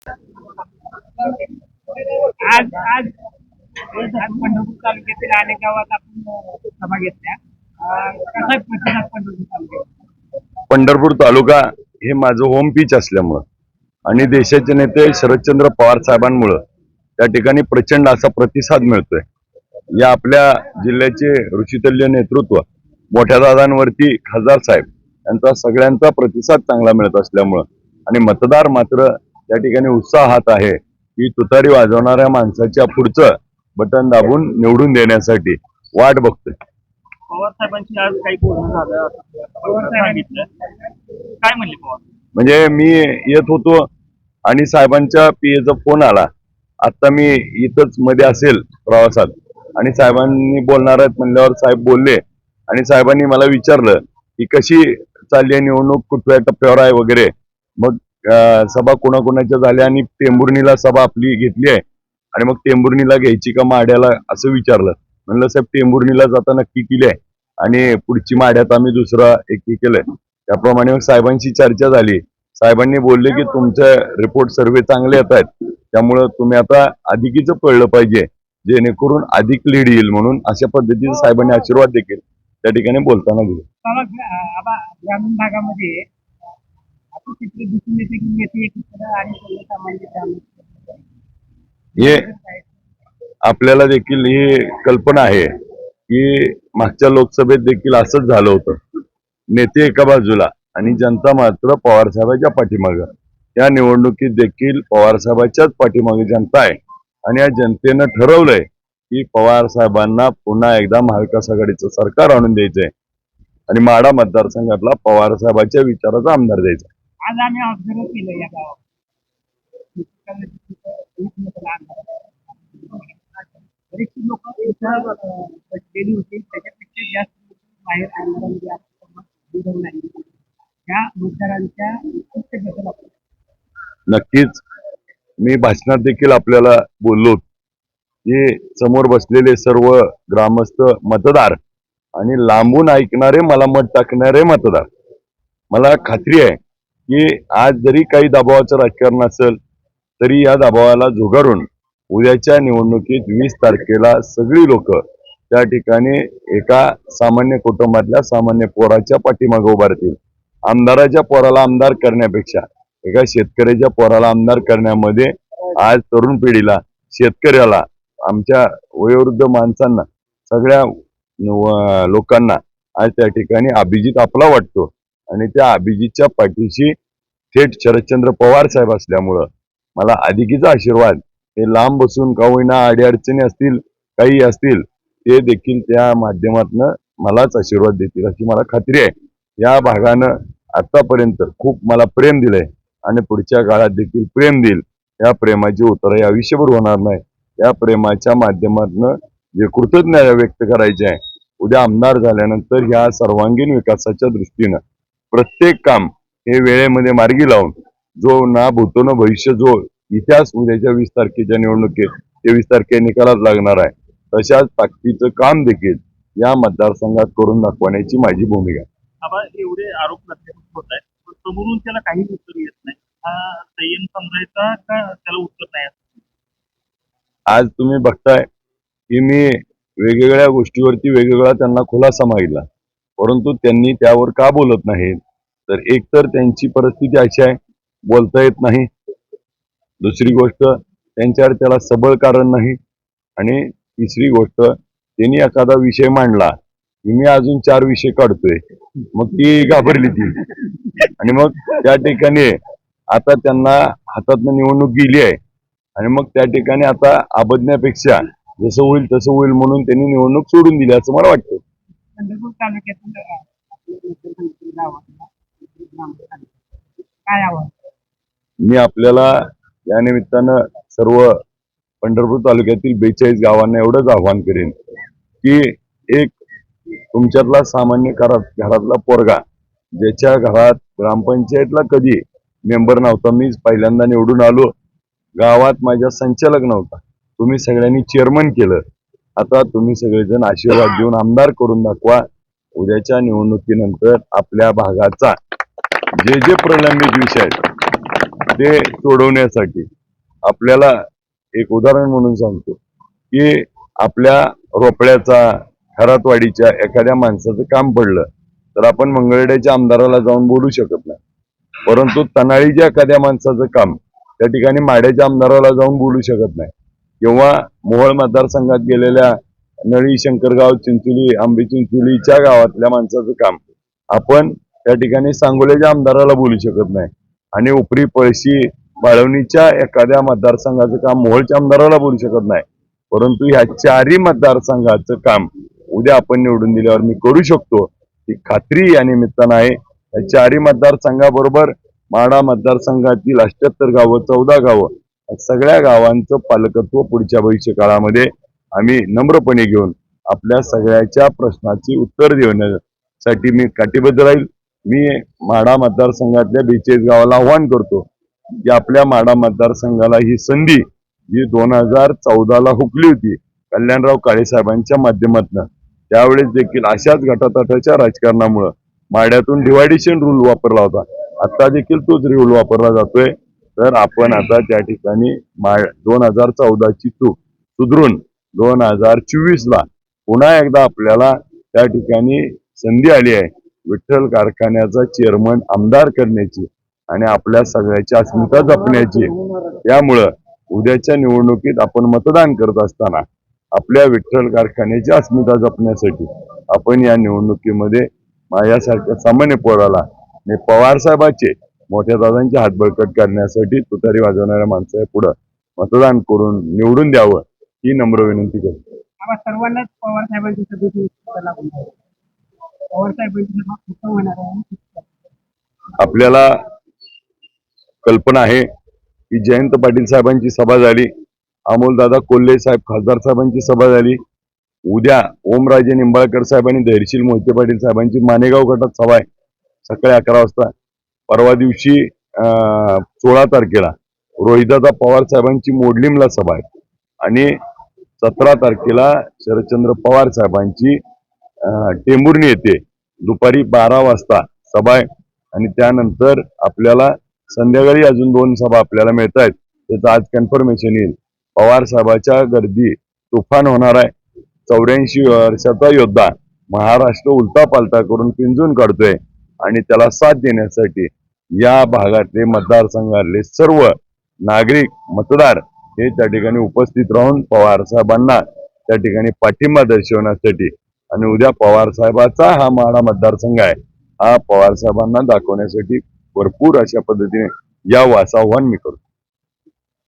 आज आज आज पंढरपूर तालुक्यातील अनेक गावात आपण सभा घेतल्या. कसा प्रतिसाद पंढरपूर तालुक्यात? पंढरपूर तालुका हे माझं होम पीच असल्यामुळं आणि देशाचे नेते शरदचंद्र पवार साहेबांमुळं त्या ठिकाणी प्रचंड असा प्रतिसाद मिळतोय. या आपल्या जिल्ह्याचे ऋषितल्य नेतृत्व मोठ्या दादांवरती खासदार साहेब यांचा सगळ्यांचा प्रतिसाद चांगला मिळत असल्यामुळं आणि मतदार मात्र त्या ठिकाणी उत्साहात आहे की तुतारी वाजवणाऱ्या माणसाच्या पुढचं बटन दाबून निवडून देण्यासाठी वाट बघतोय. पवार साहेबांची आज काही बोलणं झालं असं पवार सांगितलं. काय म्हणले पवार? म्हणजे मी येत होतो आणि साहेबांच्या पीएचा फोन आला. आता मी इथंच मध्ये असेल प्रवासात. आणि साहेबांनी बोलणार आहेत म्हणल्यावर साहेब बोलले. आणि साहेबांनी मला विचारलं की कशी चालली आहे निवडणूक कुठल्या टप्प्यावर आहे वगैरे. मग सभा कोणाकोणाच्या झाल्या आणि टेंभुर्णीला सभा आपली घेतली आहे. आणि मग टेंभुर्णीला घ्यायची का माड्याला असं विचारलं. म्हणलं साहेब टेंभुर्णीला जाता नक्की केली आहे. आणि पुढची माड्यात आम्ही दुसरा एक हे केलंय. त्याप्रमाणे मग साहेबांशी चर्चा झाली. साहेबांनी बोलले की तुमचे रिपोर्ट सर्वे चांगले येत आहेत. त्यामुळं तुम्ही आता अधिकीचं कळलं पाहिजे. जेणेकरून अधिक लीड येईल म्हणून. अशा पद्धतीने साहेबांनी आशीर्वाद देखील त्या ठिकाणी बोलताना दिले. ग्रामीण भागामध्ये असं चित्र दिसून येते की येते एकीकडे आणि सर्वसामान्य ग्रामीण हे आपल्याला देखील ही कल्पना आहे की मागच्या लोकसभेत देखील असंच झालं होतं. नेते एका बाजूला आणि जनता मात्र पवारसाहेबाच्या पाठीमागं. या निवडणुकीत देखील पवारसाहेबाच्याच पाठीमागे जनता आहे. आणि या जनतेनं ठरवलंय की पवार साहेबांना पुन्हा एकदा महाविकास आघाडीचं सरकार आणून द्यायचंय. आणि माडा मतदारसंघातला पवार साहेबाच्या विचाराचा आमदार द्यायचा. आज आम्ही ऑब्झर्व केलं या गावात. बरेचशी लोक इथं बसलेली होती. त्याच्यापेक्षा जास्त नाही या मतदारांच्या बद्दल आपण नक्कीच. मी भाषणात देखील आपल्याला बोललो की समोर बसलेले सर्व ग्रामस्थ मतदार आणि लांबून ऐकणारे मला मत टाकणारे मतदार. मला खात्री आहे की आज जरी काही दबावाचं राजकारण असेल तरी या दबावाला झुगारून उद्याच्या निवडणुकीत वीस तारखेला सगळी लोक त्या ठिकाणी एका सामान्य कुटुंबातल्या सामान्य पोराच्या पाठीमागे उभारतील आमदाराच्या पोराला आमदार करण्यापेक्षा एका शेतकऱ्याच्या पोराला आमदार करण्यामध्ये आज तरुण पिढीला शेतकऱ्याला आमच्या वयोवृद्ध माणसांना सगळ्या लोकांना आज त्या ठिकाणी अभिजित आपला वाटतो. आणि त्या अभिजितच्या पाठीशी थेट शरदचंद्र पवार साहेब असल्यामुळं मला अधिकीचा आशीर्वाद. हे लांब बसून का होईना अडीअडचणी असतील काही असतील ते देखील त्या माध्यमातनं मलाच आशीर्वाद देतील अशी मला खात्री आहे. या भागानं आतापर्यंत खूप मला प्रेम दिलंय आणि पुढच्या काळात देखील प्रेम देईल. या प्रेमाची उतराई आयुष्यभर होणार नाही या प्रेमाच्या माध्यमातून जे कृतज्ञता व्यक्त करायचे आहे उद्या आमदार झाल्यानंतर ह्या सर्वांगीण विकासाच्या दृष्टीनं प्रत्येक काम हे वेळेमध्ये मार्गी लावून जो ना भूतो न भविष्य जो इतिहास उद्याच्या वीस तारखेच्या निवडणुकीत तेवीस तारखे निकालात लागणार आहे तशाच ताकदीचं काम देखील या मतदारसंघात करून दाखवण्याची माझी भूमिका. एवढे आरोप प्रत्यारोप होत आहेत पण समोरून त्याला काही उत्तर येत नाही. हा संयम समजायचा का त्याला उत्तर नाही आज तुम्ही बघताय की मी वेगवेगळ्या गोष्टीवरती वेगवेगळा त्यांना खुलासा मागितला. परंतु त्यांनी त्यावर का बोलत नाहीत? तर एकतर त्यांची परिस्थिती अशी आहे बोलता येत नाही. दुसरी गोष्ट त्यांच्यावर त्याला सबळ कारण नाही. आणि तिसरी गोष्ट त्यांनी एखादा विषय मांडला की मी अजून चार विषय काढतोय. मग ती घाबरली ती. आणि मग त्या ठिकाणी आता त्यांना हातातनं निवडणूक गेली आहे. आणि मग त्या ठिकाणी आता आबदण्यापेक्षा जसं होईल तसं होईल म्हणून त्यांनी निवडणूक सोडून दिली असं मला वाटतं. पंढरपूर तालुक्यातील काय मी आपल्याला या निमित्तानं सर्व पंढरपूर तालुक्यातील बेचाळीस गावांना एवढंच आव्हान करेन की एक तुमच्यातला सामान्य घरात घरातला पोरगा ज्याच्या घरात ग्रामपंचायतला कधी मेंबर नव्हता मीच पहिल्यांदा निवडून आलो गावात माझ्या संचालक नव्हता तुम्ही सगळ्यांनी चेअरमन केलं. आता तुम्ही सगळेजण आशीर्वाद देऊन आमदार करून दाखवा. उद्याच्या निवडणुकीनंतर आपल्या भागाचा जे जे प्रलंबित विषय आहेत ते सोडवण्यासाठी आपल्याला एक उदाहरण म्हणून सांगतो की आपल्या रोपड्याचा खरातवाडीच्या एखाद्या माणसाचं काम पडलं तर आपण मंगळड्याच्या आमदाराला जाऊन बोलू शकत नाही. परंतु तनाळीच्या एखाद्या माणसाचं काम त्या ठिकाणी माड्याच्या आमदाराला जाऊन बोलू शकत नाही. किंवा मोहोळ मतदारसंघात गेलेल्या नळी शंकरगाव चिंचोली आंबे चिंचोलीच्या गावातल्या माणसाचं काम. आपण त्या ठिकाणी सांगोल्याच्या आमदाराला बोलू शकत नाही. आणि उपरी पळशी बाळवणीच्या एखाद्या मतदारसंघाचं काम मोहोळच्या आमदाराला बोलू शकत नाही. परंतु ह्या चारही मतदारसंघाचं काम उद्या आपण निवडून दिल्यावर मी करू शकतो. ही खात्री या निमित्तानं आहे. या चारही मतदारसंघाबरोबर माडा मतदारसंघातील अष्ट्याहत्तर गावं चौदा गावं सगळ्या गावांचं पालकत्व पुढच्या भविष्य काळामध्ये आम्ही नम्रपणे घेऊन आपल्या सगळ्याच्या प्रश्नाची उत्तर देण्यासाठी मी काटीबद्ध राहील. मी माडा मतदारसंघातल्या बेचाळीस गावाला आव्हान करतो की आपल्या माडा मतदारसंघाला ही संधी जी दोन हजार चौदाला हुकली होती कल्याणराव काळेसाहेबांच्या माध्यमातून त्यावेळेस देखील अशाच गटातटाच्या राजकारणामुळं माड्यातून डिवायडेशन रूल वापरला होता. आता देखील तोच रूल वापरला जातोय. तर आपण आता त्या ठिकाणी मा दोन हजार चौदाची चूक सुधरून दोन हजार चोवीसला पुन्हा एकदा आपल्याला त्या ठिकाणी संधी आली आहे. विठ्ठल कारखान्याचा चेअरमन आमदार करण्याची आणि आपल्या सगळ्याची अस्मिता जपण्याची. त्यामुळं उद्याच्या निवडणुकीत आपण मतदान करत असताना आपल्या विठ्ठल कारखान्याची अस्मिता जपण्यासाठी आपण या निवडणुकीमध्ये माझ्यासारख्या सामान्य पोराला आणि पवार साहेबाचे मोठ्या दादांचे हात बळकट करण्यासाठी तुतारी वाजवणाऱ्या माणसाच्या पुढं मतदान करून निवडून द्यावं ही नम्र विनंती करतो. आम्हा सर्वांनाच पवार साहेबांची सदस्य करायला बोलतो पवार साहेबांची सभा कुठं होणार आहे? आपल्याला कल्पना आहे की जयंत पाटील साहेबांची सभा झाली अमोलदादा कोल्हे साहेब खासदार साहेबांची सभा झाली उद्या ओमराजे निंबाळकर साहेब आणि धैर्यशील मोहिते पाटील साहेबांची मानेगाव गटात सभा आहे सकाळी अकरा वाजता. परवा दिवशी सोळा तारखेला रोहिदादा पवार साहेबांची मोडलिमला सभा आहे. आणि सतरा तारखेला शरदचंद्र पवार साहेबांची टेंभुर्णी येथे दुपारी बारा वाजता सभा आहे. आणि त्यानंतर आपल्याला संध्याकाळी अजून दोन सभा आपल्याला मिळत आहेत. त्याचं आज कन्फर्मेशन येईल. पवार साहेबाच्या गर्दी तुफान होणार आहे. चौऱ्याऐंशी वर्षाचा योद्धा महाराष्ट्र उलटा पालटा करून पिंजून काढतोय. आणि त्याला साथ देण्यासाठी या भागातले मतदारसंघातले सर्व नागरिक मतदार हे त्या ठिकाणी उपस्थित राहून पवार साहेबांना त्या ठिकाणी पाठिंबा दर्शवण्यासाठी आणि उद्या पवार साहेबाचा हा माडा मतदारसंघ आहे हा पवार साहेबांना दाखवण्यासाठी भरपूर अशा पद्धतीने या असं मी करतो.